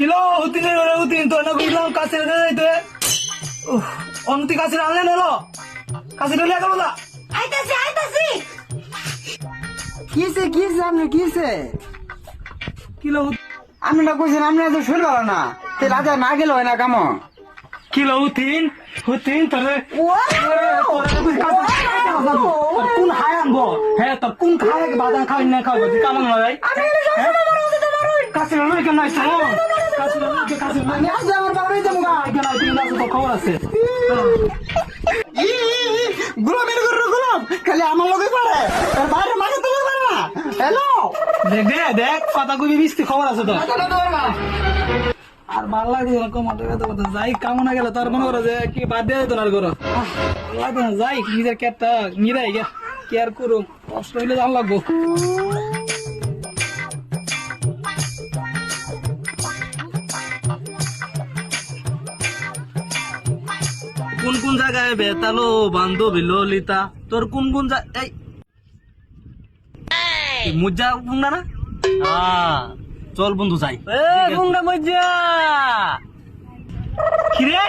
Kilo উতিন উতিন তো না বুঝলাম কাছে রেখে যাইতে অন্তি কাছে আনলেন হলো কাছে রেখে গেল না আইতাছি আইতাছি। কিসে কিসে আপনি কিসে? কিলো আপনি না কইছেন আপনি তো শুরু ভালো না। তে রাজা না গেল হয় না কাম। কিলো উতিন উতিন তোরে কোন হায় আনব? হ্যাঁ তোর কোন খায় বাদাম খাওয়াই না খাওয়াবো তুই কামন নয় কাছে রইল কেন আইসা? আমার মুগা না তো খবর আছে খালি আমার লগে পারে। তার বাইরে মাকে তো পারে না। হ্যালো? দেখ দে দেখ কবি মিষ্টি খবর আছে তো আর ভালো লাগছে না কথা যাই কামো না গেলে তোর মনে করো যে কি বাদ দিয়ে তোর আর করো লাগবে না যাই নিজের ক্যাটটা নিরাই গে। কি আর করো কষ্ট হইলে জান লাগবো। কোন কোন জায়গায় বেতালো বান্ধবী ললিতা? তোর কোন কোন এই! মুজা বুঙ্গা না? চল বন্ধু যাই। বুঙ্গা মজ্জা! কিরে?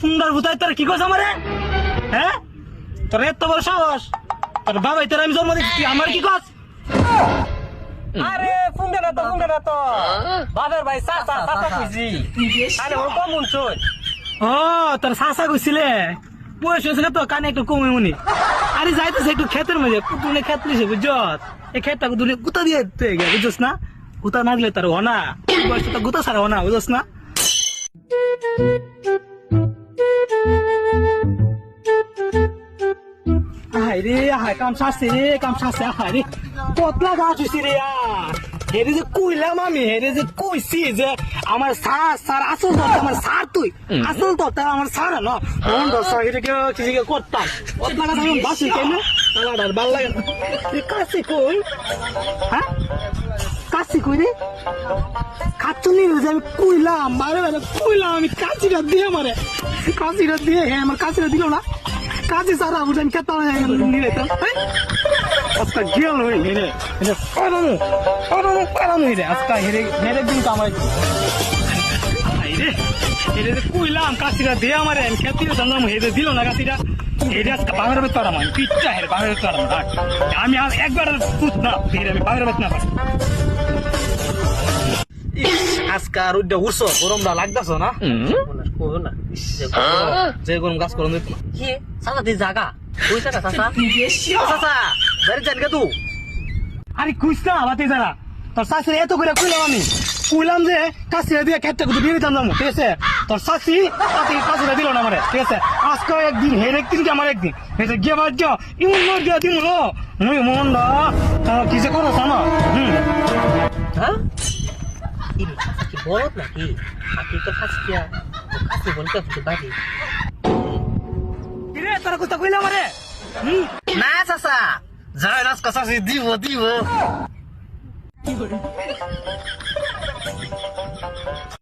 ফুঙ্গার ভূতায় তোর কি করছ আমারে? হ্যাঁ? তোর এত বড় সাহস? তোর বাবাই তোর আমি জন্ম দিচ্ছি আমার কি কস? আরে ফুঙ্গে না তো ফুঙ্গে না তো বাবার ভাই সাসা সাসা কইছি। আরে ওর কম শুন ও তোর শাসা কইছিলে বয়স হয়েছে না তো কানে একটু কমে মনি আরে যাইতেছে একটু ক্ষেতের মধ্যে কুতুনে ক্ষেত নিছে বুঝছস এই ক্ষেতটা দুলে গুতা দিয়ে তুই গে বুঝছস না গুতা না দিলে তার হনা বয়স তো গুতা সারা হনা বুঝছস না হাই রে হাই কাম শাস্তি রে কাম শাস্তি হাই রে কতলা গাছ হইছি রে আর হেরে যে কইলাম আমি হেরে যে কইছি যে আমার সার সার আসল তো আমার সার তুই। আসল তো তা আমার সার না। মন দশ হেরে কে কিছু কে করতাম। গাছ আমি বাসি কেন? আলাদার ভালো লাগে না। কাছে কই? হ্যাঁ? কাছে কই রে? খাচ্ছুনি যে আমি কইলাম? মারে মারে কইলাম আমি কাছিটা দিয়ে মারে কাছিটা দিয়ে হ্যাঁ আমার কাছিটা দিল না। কাছে সারা বুঝে আমি খেতাম নিয়ে যেতাম আজকে গেল হই হেরে হেরে পারানো পারানো পারানো হেরে আজকে হেরে হেরে দিন হেরে হেরে যে কইলাম কাছিটা দিয়ে আমারে। আমি খেতে জানলাম হেরে দিল না হেরে আজকে বাংলার বেত পারাম আমি। পিঠটা হেরে বাংলার বেত পারাম আমি আর একবার পুত না হেরে আমি বাংলার বেত না পারি আজকে আর উদ্যা উঠছো গরমটা লাগতেছ না? না যে গরম গাছ করুন কি? সাসা দি জাগা? জাগা সাসা সাসা বাড়ি যান তুই আরে কুইস না বাতি যারা তোর শাশুড়ি এত করে কইলাম আমি। কইলাম যে কাশিরা দিয়ে খেতে কিন্তু দিয়ে দিতাম যাব ঠিক আছে? তোর শাশি তাতে কাশিরা দিল না আমারে ঠিক আছে? আজকে একদিন হের একদিন কি আমার একদিন? এটা গিয়ে বাদ যাও ইমন মার দিয়া দিন হলো মুই মন না কি যে করো সামা হুম। হ্যাঁ? কি বলত নাকি? আকি তো খাসকিয়া খাসি বলতে ফুটে বাড়ি। কিরে তোর কথা কইলাম আমারে। না সাসা যাই রাজ কাসাসি দিব দিব